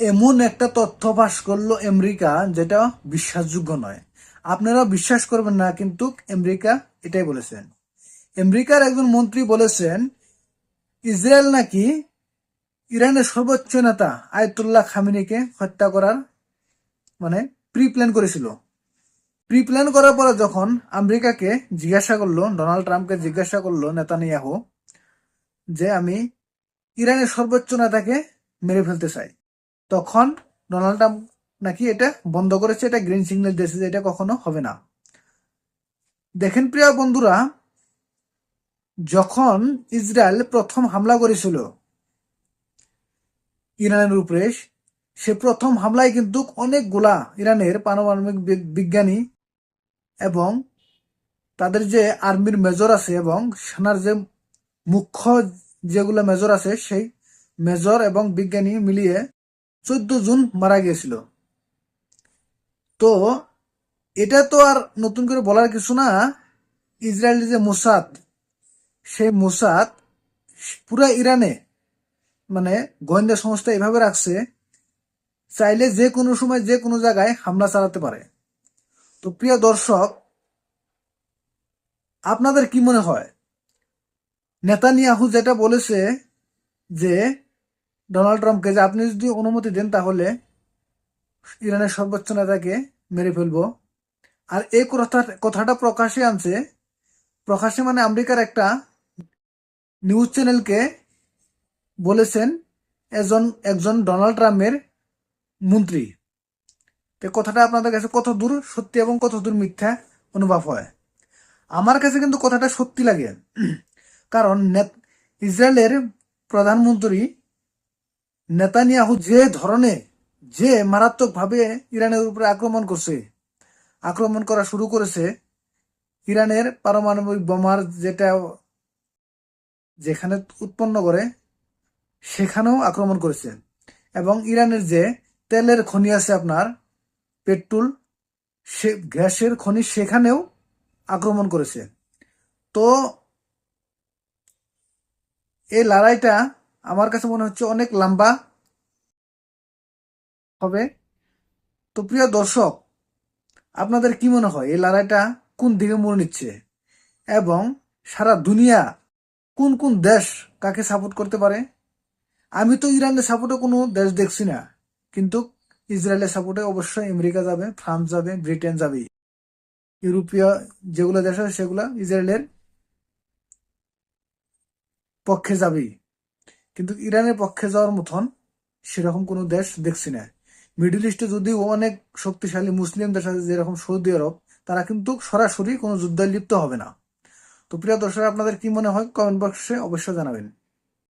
এমন একটা তথ্য ফাঁস করল আমেরিকা, যেটা বিশ্বাসযোগ্য নয়। আপনারা বিশ্বাস করবেন না, কিন্তু আমেরিকা এটাই বলেছেন। আমেরিকার একজন মন্ত্রী বলেছেন, ইসরায়েল নাকি ইরানের সর্বোচ্চ নেতা আয়তুল্লাহ খামিনিকে হত্যা করার মানে প্রি প্ল্যান করেছিল। প্রি প্ল্যান করার পরে যখন আমেরিকাকে জিজ্ঞাসা করল, ডোনাল্ড ট্রাম্পকে জিজ্ঞাসা করল নেতা নেতানিয়াহু, যে, আমি ইরানের সর্বোচ্চ নেতাকে মেরে ফেলতে চাই। তখন ডোনাল্ড ট্রাম্প নাকি এটা বন্ধ করেছে, এটা গ্রিন সিগন্যাল দিয়েছে এটা কখনো হবে না। দেখেন প্রিয় বন্ধুরা, যখন ইসরায়েল প্রথম হামলা করেছিল ইরানের উপরে, সে প্রথম হামলায় কিন্তু অনেকগুলা ইরানের পারমাণবিক বিজ্ঞানী এবং তাদের যে আর্মির মেজর আছে এবং সেনার যে মুখ্য যেগুলো মেজর আছে, সেই মেজর এবং বিজ্ঞানী মিলিয়ে চোদ্দ জুন মারা গিয়েছিল। তো এটা তো আর নতুন করে বলার কিছু না। ইসরায়েলের যে মোসাদ সেই মোসাদ পুরা ইরানে মানে গোয়েন্দা সংস্থা এভাবে রাখছে, চাইলে যে কোনো সময় যে কোনো জায়গায় হামলা চালাতে পারে। তো প্রিয় দর্শক, আপনাদের কি মনে হয়? নেতানিয়াহু যেটা বলেছে যে ডোনাল্ড ট্রাম্পকে যে আপনি যদি অনুমতি দেন তাহলে ইরানের সর্বোচ্চ নেতাকে মেরে ফেলব। আর এই কথা কথাটা প্রকাশে আনছে। প্রকাশে মানে আমেরিকার একটা নিউজ চ্যানেলকে বলেছেন একজন একজন ডোনাল্ড ট্রাম্পের মন্ত্রী। তো কথাটা আপনাদের কাছে কত দূর সত্যি এবং কত দূর মিথ্যা অনুভব হয়? আমার কাছে কিন্তু কথাটা সত্যি লাগে। কারণ ইসরায়েলের প্রধানমন্ত্রী নেতানিয়াহু যে ধরনে, যে মারাত্মকভাবে ইরানের উপরে আক্রমণ করছে, আক্রমণ করা শুরু করেছে, ইরানের পারমাণবিক বোমার যেটা যেখানে উৎপন্ন করে, সেখানেও আক্রমণ করেছে। এবং ইরানের যে তেলের খনি আছে আপনার, পেট্রোল, সে গ্যাসের খনি, সেখানেও আক্রমণ করেছে। তো, এই লড়াইটা আমার কাছে মনে হচ্ছে অনেক লম্বা হবে। তো প্রিয় দর্শক, আপনাদের কি মনে হয়, এই লড়াইটা কোন দিকে মোড় নিচ্ছে? এবং সারা দুনিয়া কোন কোন দেশ কাকে সাপোর্ট করতে পারে? আমি তো ইরানের সাপোর্টে কোনো দেশ দেখছি না, কিন্তু ইসরায়েলের সাপোর্টে অবশ্যই আমেরিকা যাবে, ফ্রান্স যাবে, ব্রিটেন যাবে। ইউরোপীয় যেগুলো দেশ আছে, সেগুলো ইসরায়েলের পক্ষে যাবেই। কিন্তু ইরানের পক্ষে যাওয়ার মতন সেরকম কোনো দেশ দেখছি না। মিডল ইস্টে যদিও অনেক শক্তিশালী মুসলিম দেশ আছে, যেরকম সৌদি আরব, তারা কিন্তু সরাসরি কোনো যুদ্ধে লিপ্ত হবে না। তো প্রিয় দর্শক, আপনাদের কি মনে হয়? কমেন্ট বক্সে অবশ্যই জানাবেন।